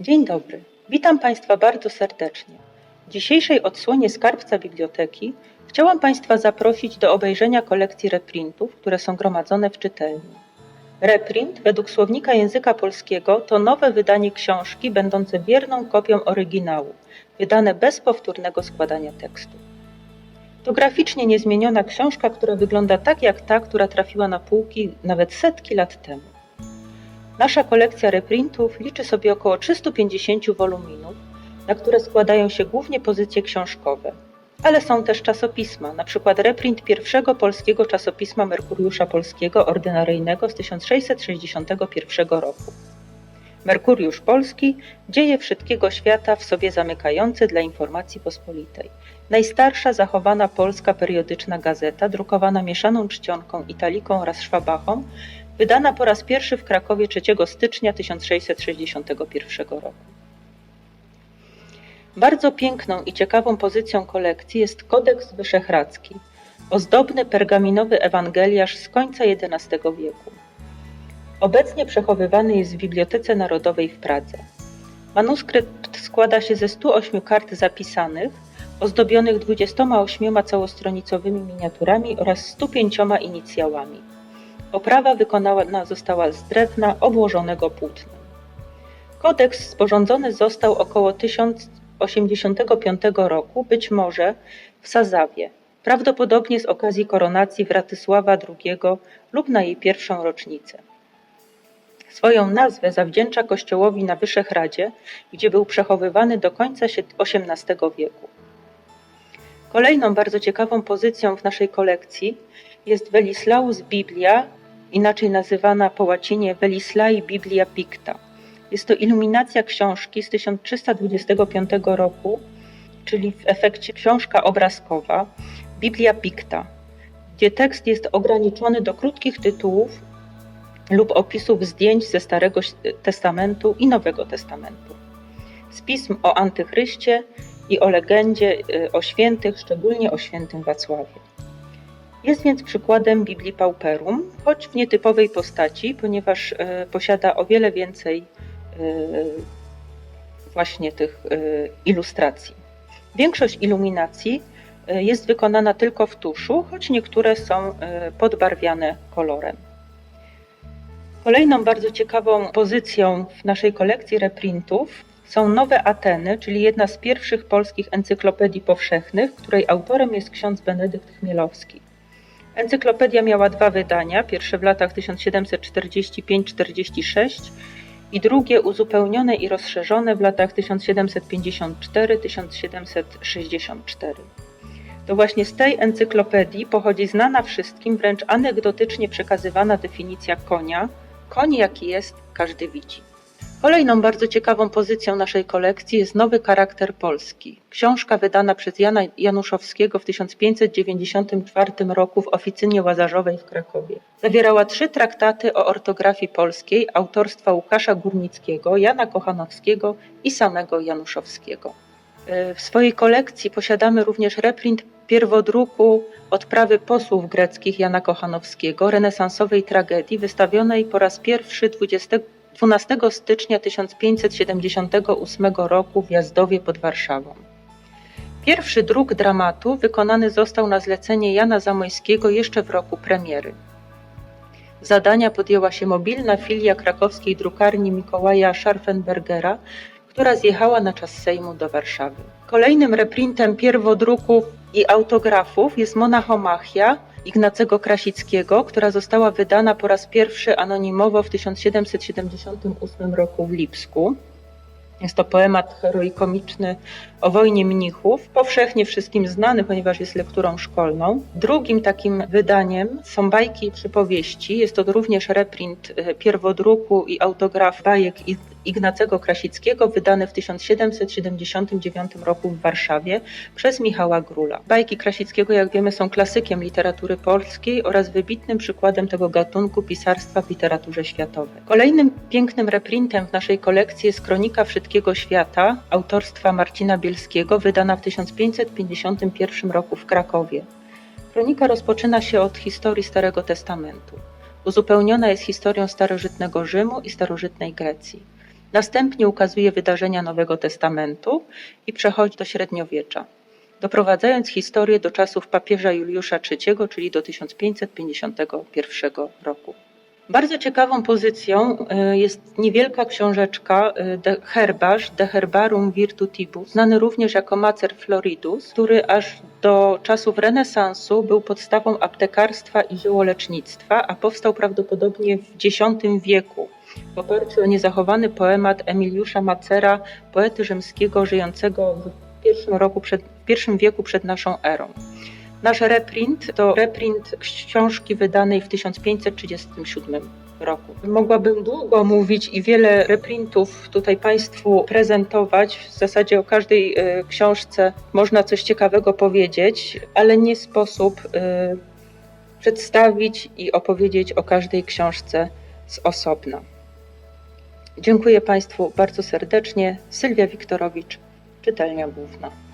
Dzień dobry. Witam Państwa bardzo serdecznie. W dzisiejszej odsłonie Skarbca Biblioteki chciałam Państwa zaprosić do obejrzenia kolekcji reprintów, które są gromadzone w czytelni. Reprint według słownika języka polskiego to nowe wydanie książki będące wierną kopią oryginału, wydane bez powtórnego składania tekstu. To graficznie niezmieniona książka, która wygląda tak jak ta, która trafiła na półki nawet setki lat temu. Nasza kolekcja reprintów liczy sobie około 350 woluminów, na które składają się głównie pozycje książkowe, ale są też czasopisma, przykład reprint pierwszego polskiego czasopisma Merkuriusza Polskiego ordynaryjnego z 1661 roku. Merkuriusz Polski, dzieje wszystkiego świata w sobie zamykający dla informacji pospolitej. Najstarsza zachowana polska periodyczna gazeta, drukowana mieszaną czcionką, italiką oraz szwabachą, wydana po raz pierwszy w Krakowie 3 stycznia 1661 roku. Bardzo piękną i ciekawą pozycją kolekcji jest Kodeks Wyszehradzki, ozdobny pergaminowy ewangeliarz z końca XI wieku. Obecnie przechowywany jest w Bibliotece Narodowej w Pradze. Manuskrypt składa się ze 108 kart zapisanych, ozdobionych 28 całostronicowymi miniaturami oraz 105 inicjałami. Oprawa wykonana została z drewna obłożonego płótnem. Kodeks sporządzony został około 1085 roku, być może w Sazawie, prawdopodobnie z okazji koronacji Wratysława II lub na jej pierwszą rocznicę. Swoją nazwę zawdzięcza kościołowi na Wyszehradzie, gdzie był przechowywany do końca XVIII wieku. Kolejną bardzo ciekawą pozycją w naszej kolekcji jest Welislaus Biblia, inaczej nazywana po łacinie Welislai Biblia Picta. Jest to iluminacja książki z 1325 roku, czyli w efekcie książka obrazkowa Biblia Picta, gdzie tekst jest ograniczony do krótkich tytułów lub opisów zdjęć ze Starego Testamentu i Nowego Testamentu. Z pism o Antychryście i o legendzie y, o świętych, szczególnie o świętym Wacławie. Jest więc przykładem Biblii Pauperum, choć w nietypowej postaci, ponieważ y, posiada o wiele więcej y, właśnie tych ilustracji. Większość iluminacji jest wykonana tylko w tuszu, choć niektóre są podbarwiane kolorem. Kolejną bardzo ciekawą pozycją w naszej kolekcji reprintów są Nowe Ateny, czyli jedna z pierwszych polskich encyklopedii powszechnych, której autorem jest ksiądz Benedykt Chmielowski. Encyklopedia miała dwa wydania, pierwsze w latach 1745-46 i drugie uzupełnione i rozszerzone w latach 1754-1764. To właśnie z tej encyklopedii pochodzi znana wszystkim, wręcz anegdotycznie przekazywana definicja konia. Koń jaki jest, każdy widzi. Kolejną bardzo ciekawą pozycją naszej kolekcji jest Nowy charakter Polski. Książka wydana przez Jana Januszowskiego w 1594 roku w oficynie łazarzowej w Krakowie. Zawierała trzy traktaty o ortografii polskiej autorstwa Łukasza Górnickiego, Jana Kochanowskiego i samego Januszowskiego. E, w swojej kolekcji posiadamy również reprint pierwodruku odprawy posłów greckich Jana Kochanowskiego, renesansowej tragedii, wystawionej po raz pierwszy 20 12 stycznia 1578 roku w Jazdowie pod Warszawą. Pierwszy druk dramatu wykonany został na zlecenie Jana Zamojskiego jeszcze w roku premiery. Zadania podjęła się mobilna filia krakowskiej drukarni Mikołaja Scharfenbergera, która zjechała na czas Sejmu do Warszawy. Kolejnym reprintem pierwodruków i autografów jest Monachomachia Ignacego Krasickiego, która została wydana po raz pierwszy anonimowo w 1778 roku w Lipsku. Jest to poemat heroikomiczny o wojnie mnichów, powszechnie wszystkim znany, ponieważ jest lekturą szkolną. Drugim takim wydaniem są bajki i przypowieści. Jest to również reprint e, pierwodruku i autograf bajek Ignacego Krasickiego, wydany w 1779 roku w Warszawie przez Michała Grula. Bajki Krasickiego, jak wiemy, są klasykiem literatury polskiej oraz wybitnym przykładem tego gatunku pisarstwa w literaturze światowej. Kolejnym pięknym reprintem w naszej kolekcji jest Kronika Wszystkiego Świata autorstwa Marcina Bielskiego, wydana w 1551 roku w Krakowie. Kronika rozpoczyna się od historii Starego Testamentu. Uzupełniona jest historią starożytnego Rzymu i starożytnej Grecji. Następnie ukazuje wydarzenia Nowego Testamentu i przechodzi do średniowiecza, doprowadzając historię do czasów papieża Juliusza III, czyli do 1551 roku. Bardzo ciekawą pozycją y, jest niewielka książeczka y, De Herbarz, De Herbarum Virtutibus, znany również jako Macer Floridus, który aż do czasów renesansu był podstawą aptekarstwa i ziołolecznictwa, a powstał prawdopodobnie w X wieku w oparciu o niezachowany poemat Emiliusza Macera, poety rzymskiego żyjącego w pierwszym, roku przed, pierwszym wieku przed naszą erą. Nasz reprint to reprint książki wydanej w 1537 roku. Mogłabym długo mówić i wiele reprintów tutaj Państwu prezentować. W zasadzie o każdej e, książce można coś ciekawego powiedzieć, ale nie sposób e, przedstawić i opowiedzieć o każdej książce z osobna. Dziękuję Państwu bardzo serdecznie. Sylwia Wiktorowicz, czytelnia główna.